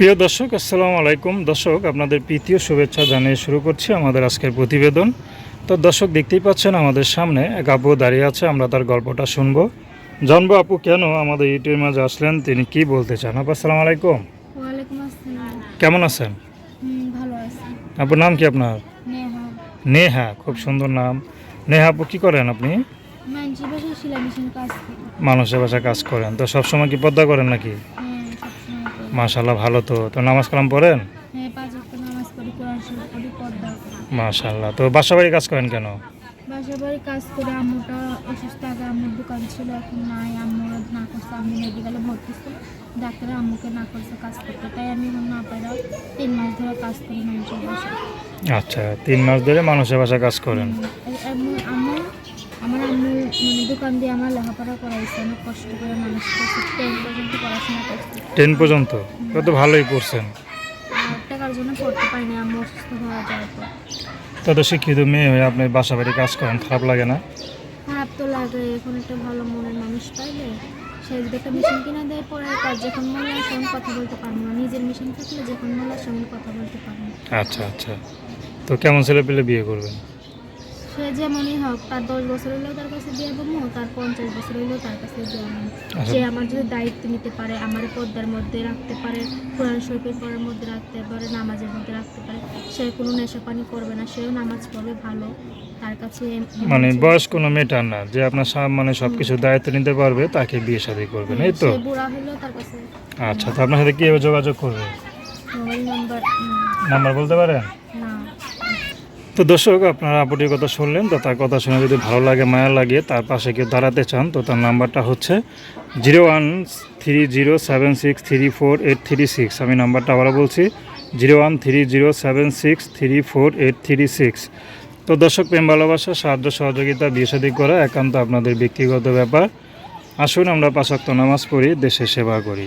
প্রিয় দর্শক আসসালামু আলাইকুম। দর্শক আপনাদের প্রীতীয় শুভেচ্ছা জানিয়ে শুরু করছি আমাদের আজকের প্রতিবেদন। তো দর্শক দেখতেই পাচ্ছেন আমাদের সামনে এক আপু দাঁড়িয়ে আছে আমরা তার গল্পটা শুনব। জানব আপু কেন আমাদের ইউটিউবের মাঝে আসলেন তিনি কি বলতে চান? আপু আসসালামু আলাইকুম। কেমন আছেন? আপুর নাম কি আপনার? নেহা। খুব সুন্দর নাম। নেহা আপু কী করেন আপনি? মানুষের বাসায় কাজ করেন। তো সবসময় কি পদ্মা করেন নাকি? হ্যাঁ। মাশাল্লাহ ভালো তো। তো নামাজ কালাম পড়েন? হ্যাঁ মাশাল্লাহ তো বাসা বাড়ি কাজ করেন কেন? বাড়ি কাজ করে আম্মুটা অসুস্থ আগে আম্মুর দোকান ছিল এখন নাই আম্মুর না করছে আমি মেডিকেলে ভর্তি ছিল ডাক্তার আম্মুকে না করছে কাজ করতে। তাই আমি না তিন মাস ধরে কাজ করি মানুষের বাসায়। আচ্ছা তিন মাস ধরে মানুষের বাসায় কাজ করেন আম্মু আম্মু আমার আম্মু মানে দোকান দিয়ে আমার লেখাপড়া করাইছে অনেক কষ্ট করে মানুষ টেন পর্যন্ত পড়াশোনা করছে। টেন পর্যন্ত? তো ভালোই করছেন। টাকার জন্য পড়তে পারিনি আম্মু অসুস্থ হওয়া যাওয়ার পর। তত শিক্ষিত মেয়ে হয়ে আপনি বাসা বাড়ি কাজ করেন খারাপ লাগে না? খারাপ তো লাগে এখন একটা ভালো মনের মানুষ পাইলে সে যদি একটা মেশিন কিনে দেয় পরে যখন মনে হয় তখন কথা বলতে পারব না। নিজের মেশিন থাকলে যখন মনে হয় তখন কথা বলতে পারব আচ্ছা আচ্ছা। তো কেমন ছেলে পেলে বিয়ে করবেন? সে যেমনই হোক তার দশ বছর হলেও তার কাছে দিয়ে দেবো তার পঞ্চাশ বছর হলেও তার কাছে হবে আচ্ছা। সে আমার যদি দায়িত্ব নিতে পারে আমার পর্দার মধ্যে রাখতে পারে কোরআন শরীফের পরের মধ্যে রাখতে পারে নামাজের মধ্যে রাখতে পারে সে কোনো নেশা পানি করবে না সেও নামাজ পড়বে ভালো তার কাছে মানে বয়স কোনো মেটার না যে আপনার সব মানে সব কিছু দায়িত্ব নিতে পারবে তাকে বিয়ে শাদী করবেন এই তো? বুড়া হলেও তার কাছে আচ্ছা তো আপনার সাথে কীভাবে যোগাযোগ করবে? মোবাইল নাম্বার নাম্বার বলতে পারেন? না তো দর্শক, আপনারা আপুটির কথা শুনলেন, তো তার কথা শুনে যদি ভালো লাগে, মায়া লাগে, তার পাশে কেউ দাঁড়াতে চান, তো তার নাম্বারটা হচ্ছে zero one three zero seven six three four eight three six. আমি নাম্বারটা আবারও বলছি, zero one three zero seven six three four eight three six. তো দর্শক, প্রেম, ভালোবাসা, সাহায্য, সহযোগিতা, বিয়ে করা একান্ত আপনাদের ব্যক্তিগত ব্যাপার। আসুন আমরা পাশাক্ত নামাজ পড়ি, দেশের সেবা করি।